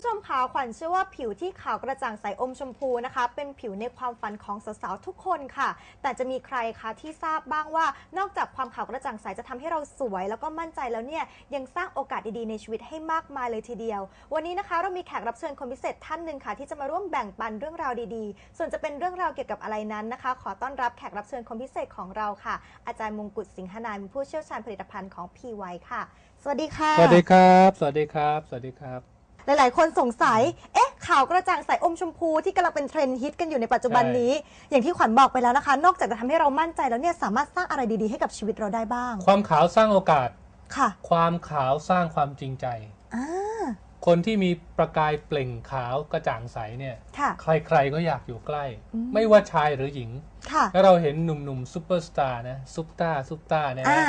ผู้ชมคะขวัญเชื่อว่าผิวที่ขาวกระจ่างใสอมชมพูนะคะ เป็นผิวในความฝันของสาวๆทุกคนค่ะ แต่จะมีใครคะที่ทราบบ้างว่านอกจากความขาวกระจ่างใสจะทำให้เราสวย แล้วก็มั่นใจแล้วเนี่ยยังสร้างโอกาสดีๆในชีวิตให้มากมายเลยทีเดียว วันนี้นะคะเรามีแขกรับเชิญคนพิเศษท่านหนึ่งค่ะ ที่จะมาร่วมแบ่งปันเรื่องราวดีๆ ส่วนจะเป็นเรื่องราวเกี่ยวกับอะไรนั้นนะคะ ขอต้อนรับแขกรับเชิญคนพิเศษของเราค่ะ อาจารย์มงกุฎสิงหนานท์ผู้เชี่ยวชาญผลิตภัณฑ์ของ PY ค่ะ สวัสดีค่ะ สวัสดีครับ สวัสดีครับ สวัสดีครับ หลาย ๆ คนสงสัย เอ๊ะขาวกระจ่างใสอมชมพูที่กำลังเป็นเทรนด์ฮิตกันอยู่ในปัจจุบันนี้ อย่างที่ขวัญบอกไปแล้วนะคะ นอกจากจะทำให้เรามั่นใจแล้วเนี่ยสามารถสร้างอะไรดี ๆ ให้กับชีวิตเราได้บ้าง ความขาวสร้างโอกาส ค่ะความขาวสร้างความจริงใจ อ่าคนที่มีประกายเปล่งขาวกระจ่างใสเนี่ย ค่ะ ใครๆก็อยากอยู่ใกล้ อืม ไม่ว่าชายหรือหญิง ค่ะ แล้วเราเห็นหนุ่มๆซูเปอร์สตาร์นะซุปตาซุปตาเนี่ยอ่านะ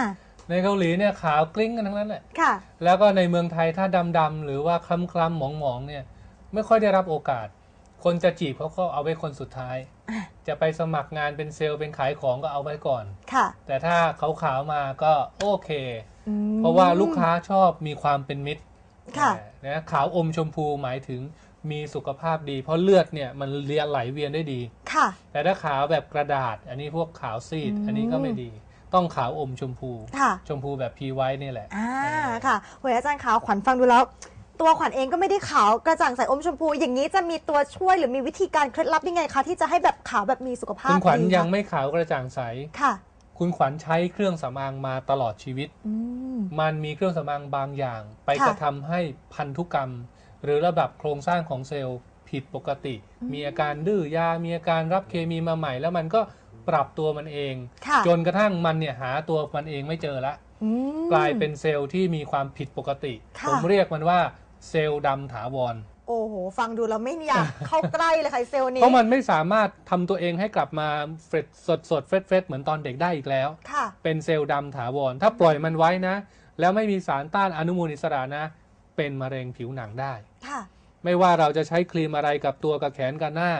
ในเกาหลีเนี่ยขาวกลิ้งกันทั้งนั้นแหละค่ะ แล้วก็ในเมืองไทยถ้าดำๆหรือว่าคล้ำๆหมองๆเนี่ย ไม่ค่อยได้รับโอกาส คนจะจีบเขาก็เอาไว้คนสุดท้ายอะจะไปสมัครงานเป็นเซลล์เป็นขายของก็เอาไว้ก่อนค่ะ แต่ถ้าเขาขาวๆมาก็โอเคอืมเพราะว่าลูกค้าชอบมีความเป็นมิตรค่ะนะขาวอมชมพูหมายถึงมีสุขภาพดี เพราะเลือดเนี่ยมันเลียไหลเวียนได้ดี ค่ะ แต่ถ้าขาวแบบกระดาษ อันนี้พวกขาวซีดอืมอันนี้ก็ไม่ดี ต้องขาวอมชมพู ค่ะ ชมพูแบบพีไว้นี่แหละ อ่าเออค่ะโหยอาจารย์ขาวขวัญฟังดูแล้ว ตัวขวัญเองก็ไม่ได้ขาวกระจ่างใสอมชมพู อย่างนี้จะมีตัวช่วยหรือมีวิธีการเคล็ดลับยังไงคะที่จะให้แบบขาวแบบมีสุขภาพคุณขวัญดีะยังไม่ขาวกระจ่างใส ค่ะคุณขวัญใช้เครื่องสำอางมาตลอดชีวิต อืม มันมีเครื่องสำอางบางอย่าง ไปค่ะกระทำให้พันธุกรรม หรือระดับโครงสร้างของเซลล์ผิดปกติอืมมีอาการดื้อยา มีอาการรับเคมีมาใหม่ แล้วมันก็ ปรับตัวมันเองค่ะจนกระทั่งมันเนี่ยหาตัวมันเองไม่เจอละอืมกลายเป็นเซลล์ที่มีความผิดปกติค่ะผมเรียกมันว่าเซลล์ดำถาวร โอ้โห ฟังดูแล้วไม่อยากเข้าใกล้เลยค่ะเซลล์นี้ เพราะมันไม่สามารถทำตัวเองให้กลับมาเฟรชสดสดเฟรชเฟรชเหมือนตอนเด็กได้อีกแล้วค่ะเป็นเซลล์ดำถาวร ถ้าปล่อยมันไว้นะ แล้วไม่มีสารต้านอนุมูลอิสระนะ เป็นมะเร็งผิวหนังได้ค่ะไม่ว่าเราจะใช้ครีมอะไรกับตัวกับแขนกับหน้า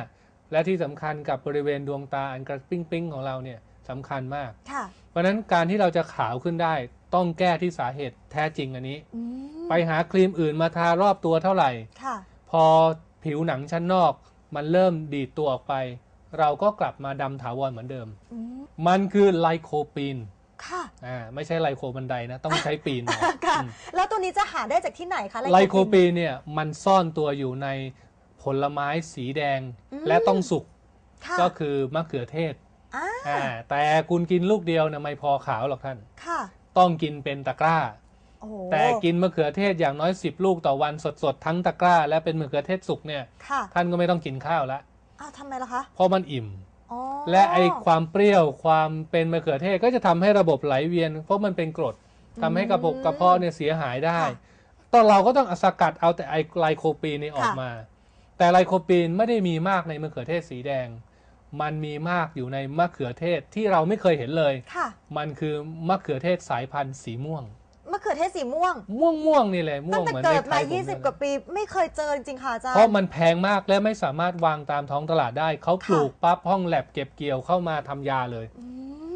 และที่สำคัญกับบริเวณดวงตาอันกระปิ้งปิ้งของเราเนี่ยสำคัญมากค่ะเพราะฉะนั้นการที่เราจะขาวขึ้นได้ต้องแก้ที่สาเหตุแท้จริงอันนี้อืมไปหาครีมอื่นมาทารอบตัวเท่าไหร่ค่ะพอผิวหนังชั้นนอก มันเริ่มดีดตัวออกไป เราก็กลับมาดำถาวรเหมือนเดิมอืมมันคือไลโคปีนค่ะอ่าไม่ใช่ไลโคบันไดนะ ต้องใช้ปีนเอาค่ะอืมแล้วตัวนี้จะหาได้จากที่ไหนคะไลโคปีนเนี่ยมันซ่อนตัวอยู่ใน ผลไม้สีแดงและต้องสุกค่ะก็คือมะเขือเทศอ่าอ่าแต่คุณกินลูกเดียวเนี่ยไม่พอขาวหรอกท่าน ค่ะ ต้องกินเป็นตะกร้า โอ้โหแต่กินมะเขือเทศอย่างน้อย 10 ลูกต่อวันสดๆทั้งตะกร้า และเป็นมะเขือเทศสุกเนี่ยค่ะท่านก็ไม่ต้องกินข้าวละอ้าวทำไมล่ะคะเพราะมันอิ่ม อ๋อและไอความเปรี้ยวความเป็นมะเขือเทศก็จะทำให้ระบบไหลเวียน เพราะมันเป็นกรดทำให้กระบอกกระเพาะเนี่ยเสียหายได้ ค่ะ ตอนเราก็ต้องสกัดเอาแต่ไอไลโคปีนนี่ออกค่ะมา แต่ไลโคปีนไม่ได้มีมากในมะเขือเทศสีแดง มันมีมากอยู่ในมะเขือเทศที่เราไม่เคยเห็นเลย ค่ะ มันคือมะเขือเทศสายพันธุ์สีม่วง มะเขือเทศสีม่วง ม่วงม่วงๆนี่แหละม่ตั้วงงแต่เหมือนเกิดในไทมายผม20 กว่าปีไม่เคยเจอจริงๆค่ะอาจารย์ เพราะมันแพงมากและไม่สามารถวางตามท้องตลาดได้ เขาปลูกปั๊บห้องแลบเก็บเกี่ยวเข้ามาทำยาเลยอื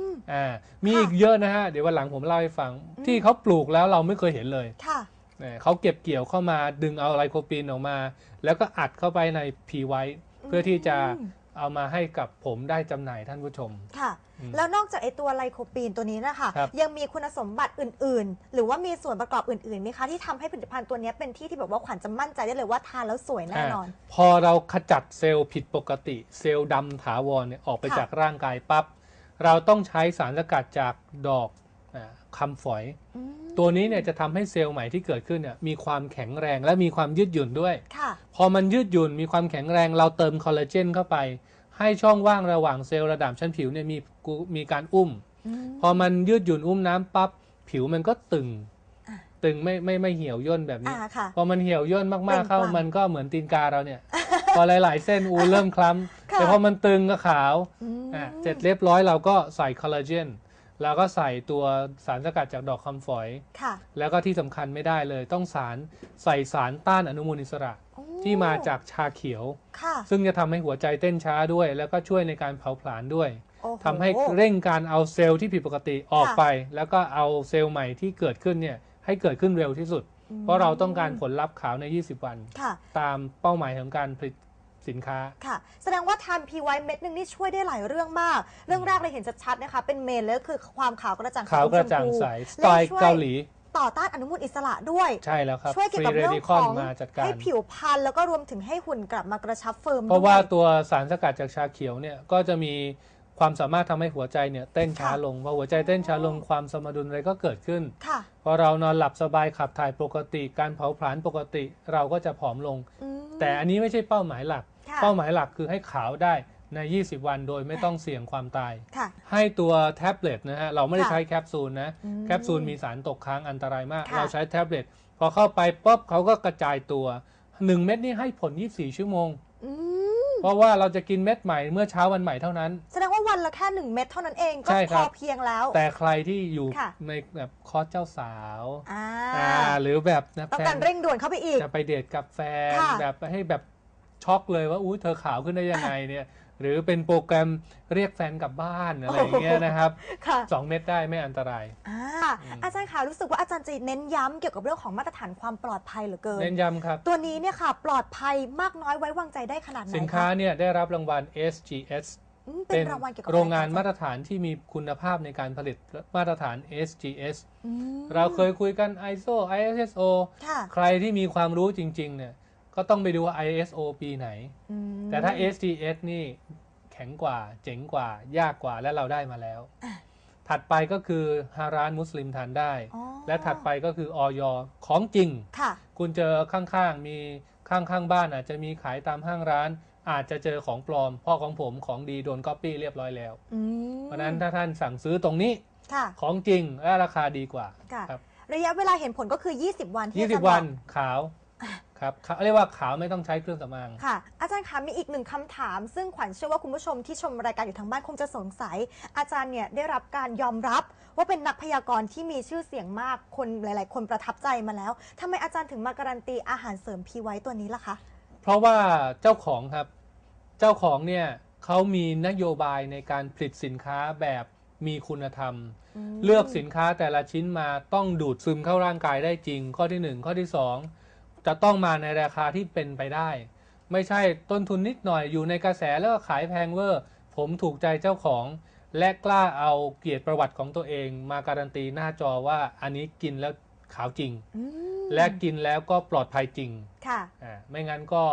ม อ่ามีค่ะ อีกเยอะนะฮะเดี๋ยววันหลังผมเล่าให้ฟังอืมที่เขาปลูกแล้วเราไม่เคยเห็นเลย ค่ะ เนี่ยเขาเก็บเกี่ยวเข้ามาดึงเอาไลโคปีนออกมา แล้วก็อัดเข้าไปในพีไว้เพื่อที่จะอืมเอามาให้กับผมได้จำหน่ายท่านผู้ชม ค่ะอืมแล้วนอกจากไอตัวไลโคปีนตัวนี้นะคะครับยังมีคุณสมบัติอื่น ๆ หรือว่ามีส่วนประกอบอื่นๆไหมคะที่ทำให้ผลิตภัณฑ์ตัวนี้เป็นที่ที่แบบว่าขวัญจะมั่นใจได้เลยว่าทานแล้วสวยแน่นอนาพอเราขจัดเซลล์ผิดปกติ เซลล์ดำถาวรเนี่ยออกไปค่ะจากร่างกายปั๊บเราต้องใช้สารสกัดจากดอก อาคำฝอยอืมตัวนี้เนี่ยจะทำให้เซลล์ใหม่ที่เกิดขึ้นเนี่ยมีความแข็งแรงและมีความยืดหยุ่นด้วยค่ะพอมันยืดหยุ่นมีความแข็งแรงเราเติมคอลลาเจนเข้าไป ให้ช่องว่างระหว่างเซลล์ระดับชั้นผิวเนี่ยมีกุมีการอุ้มอืมพอมันยืดหยุ่นอุ้มน้ำปั๊บผิวมันก็ตึงอะตึงไม่ไม่ไม่เหี่ยวย่นแบบนี้อ่าค่ะพอมันเหี่ยวย่นมากๆเข้าเปล่งปลั่งมันก็เหมือนตีนกาเราเนี่ยพอหลายๆ เส้นอูเริ่มคล้ำค่ะแต่พอมันตึงก็ขาวอืมอะเสร็จเรียบร้อยเราก็ใส่คอลลาเจน แล้วก็ใส่ตัวสารสกัดจากดอกคำฝอย ค่ะ แล้วก็ที่สำคัญไม่ได้เลย ต้องสารใส่สารต้านอนุมูลอิสระ โอ้ที่มาจากชาเขียว ค่ะซึ่งจะทำให้หัวใจเต้นช้าด้วย แล้วก็ช่วยในการเผาผลาญด้วยโอ้โทำให้เร่งการเอาเซลล์ที่ผิดปกติออกค่ะไป แล้วก็เอาเซลล์ใหม่ที่เกิดขึ้นเนี่ยให้เกิดขึ้นเร็วที่สุดออืมเพราะเราต้องการผลลัพธ์ขาวใน 20 วัน ค่ะ ตามเป้าหมายของการผลิต สินค้า ค่ะ แสดงว่าทานพีไวเม็ดหนึ่งนี่ช่วยได้หลายเรื่องมาก เรื่องแรกเลยเห็นชัดๆนะคะ เป็นเมนเลยก็คือความขาวกระจ่างใสขาวกระจ่างใสสไตล์เกาหลี ต่อต้านอนุมูลอิสระด้วย ใช่แล้วครับช่วยเกี่ยวกับเรเรื่องดิคขออนงมาจัดการให้ผิวพรรณแล้วก็รวมถึงให้หุ่นกลับมากระชับเฟิร์มเพราะว่าด้วยตัวสารสกัดจากชาเขียวเนี่ยก็จะมีความสามารถทำให้หัวใจเนี่ยเต้นช้าค่ะลงพอหัวใจเต้นช้าลงความสมดุลอะไรก็เกิดขึ้นค่ะพอเรานอนหลับสบายขับถ่ายปกติ การเผาผลาญปกติเราก็จะผอมลงอืมแต่อันนี้ไม่ใช่เป้าหมายหลักค่ะ เป้าหมายหลักคือให้ขาวได้ใน 20 วันโดยไม่ต้องเสี่ยงความตาย ค่ะ ให้ตัวแท็บเล็ตนะฮะ เราไม่ได้ค่ะใช้แคปซูลนะ อืมแคปซูลมีสารตกค้างอันตรายมาก ค่ะ เราใช้แท็บเล็ตพอเข้าไปปุ๊บเขาก็กระจายตัว 1 เม็ดนี่ให้ผล 24 ชั่วโมง อืมเพราะว่าเราจะกินเม็ดใหม่เมื่อเช้าวันใหม่เท่านั้น แสดงว่าวันละแค่หนึ่งเม็ดเท่านั้นเองก็ใช่คพรัอบเพียงแล้ว แต่ใครที่อยู่ค่ะ ในแบบคอร์สเจ้าสาวอ่าอ่าหรือแบบนะต้องแฟการนเร่งด่วนเข้าไปอีก จะไปเดทกับแฟนค่ะ แบบให้แบบ ช็อกเลยว่าอุ้ยเธอขาวขึ้นได้ยังไงเนี่ยหรือเป็นโปรแกรมเรียกแฟนกลับบ้านอะไรอย่างเงี้ยนะครับค่ะสองเม็ดได้ไม่อันตรายอ่าอืมอาจารย์คะรู้สึกว่าอาจารย์จะเน้นย้ำเกี่ยวกับเรื่องของมาตรฐานความปลอดภัยเหลือเกินเน้นย้ำครับ ตัวนี้เนี่ยค่ะ ปลอดภัยมากน้อยไว้วางใจได้ขนาดไหนสินค้าะเนี่ยได้รับรางวัล SGS อืมเป็นรางวัลเกี่ยวกับโรงงานอะมาไคะตรฐานที่มีคุณภาพในการผลิตมาตรฐาน SGS อืมเราเคยคุยกัน ISO ISO ค่ะใครที่มีความรู้จริงๆเนี่ย ก็ต้องไปดูว่า ISO ปีไหนอืมแต่ถ้า SGS นี่แข็งกว่า เจ๋งกว่า ยากกว่าและเราได้มาแล้วอะถัดไปก็คือฮาร้านมุสลิมทานได้อ๋อและถัดไปก็คือออยของจริงค่ะคุณเจอข้างๆ มีข้างๆ บ้านอาจจะมีขายตามห้างร้าน อาจจะเจอของปลอมเพ่อของผมของดีโดนก๊อปปี้เรียบร้อยแล้วอืมเพราะฉะนั้นถ้าท่านสั่งซื้อตรงนี้ค่ะของจริงและราคาดีกว่าค่ะครับระยะเวลาเห็นผลก็คือ 20 วันที่อาจารย์20 วันบอกขาว ครับเขาเรียกว่าขาวไม่ต้องใช้เครื่องสำอาง ค่ะ อาจารย์คะมีอีกหนึ่งคำถาม ซึ่งขวัญเชื่อว่าคุณผู้ชมที่ชมรายการอยู่ทางบ้านคงจะสงสัย อาจารย์เนี่ยได้รับการยอมรับว่าเป็นนักพยากรณ์ที่มีชื่อเสียงมากคนหลาย ๆ คนประทับใจมาแล้วทำไมอาจารย์ถึงมาการันตีอาหารเสริมพีไว้ตัวนี้ล่ะคะ เพราะว่าเจ้าของครับ เจ้าของเนี่ยเขามีนโยบายในการผลิตสินค้าแบบมีคุณธรรมอืมเลือกสินค้าแต่ละชิ้นมาต้องดูดซึมเข้าร่างกายได้จริง ข้อที่หนึ่งข้อที่สอง จะต้องมาในราคาที่เป็นไปได้ ไม่ใช่ต้นทุนนิดหน่อยอยู่ในกระแสแล้วก็ขายแพงเวอร์ ผมถูกใจเจ้าของ และกล้าเอาเกียรติประวัติของตัวเอง มาการันตีหน้าจอว่าอันนี้กินแล้วขาวจริงอืมและกินแล้วก็ปลอดภัยจริงค่ะอ่าไม่งั้นก็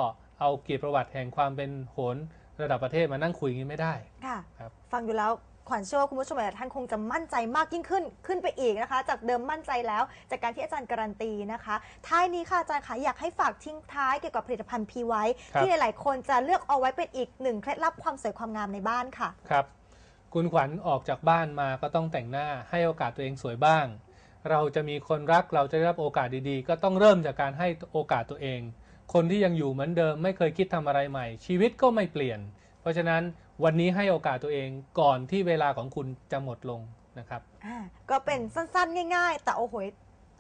เอาเกียรติประวัติแห่งความเป็นโหนระดับประเทศมานั่งคุยอย่างนี้ไม่ได้ค่ะครับฟังอยู่แล้ว ขวัญเชื่อว่าคุณผู้ชมหลายๆท่านคงจะมั่นใจมากยิ่งขึ้นขึ้นไปอีกนะคะ จากเดิมมั่นใจแล้ว จากการที่อาจารย์การันตีนะคะ ท้ายนี้ค่ะอาจารย์คะอยากให้ฝากทิ้งท้ายเกี่ยวกับผลิตภัณฑ์พีไว้ ครับ ที่หลาย ๆ คนจะเลือกเอาไว้เป็นอีกหนึ่งเคล็ดลับความสวยความงามในบ้านค่ะ ครับคุณขวัญออกจากบ้านมาก็ต้องแต่งหน้าให้โอกาสตัวเองสวยบ้าง เราจะมีคนรักเราจะได้รับโอกาสดีๆ ก็ต้องเริ่มจากการให้โอกาสตัวเอง คนที่ยังอยู่เหมือนเดิมไม่เคยคิดทำอะไรใหม่ ชีวิตก็ไม่เปลี่ยน เพราะฉะนั้น วันนี้ให้โอกาสตัวเองก่อนที่เวลาของคุณจะหมดลงนะครับ อ่าก็เป็นสั้นๆ ง่าย ๆ แต่โอ้โห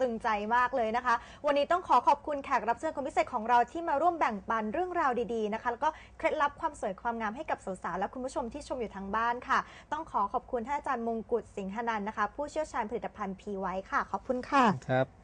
ตึงใจมากเลยนะคะ วันนี้ต้องขอขอบคุณแขกรับเชิญคนพิเศษของเราที่มาร่วมแบ่งปันเรื่องราวดีๆนะคะ แล้วก็เคล็ดลับความสวยความงามให้กับสาวๆและคุณผู้ชมที่ชมอยู่ทางบ้านค่ะ ต้องขอขอบคุณท่านอาจารย์มงกุฎสิงหนันท์นะคะ ผู้เชี่ยวชาญผลิตภัณฑ์พีไว้ค่ะ ขอบคุณค่ะ ครับ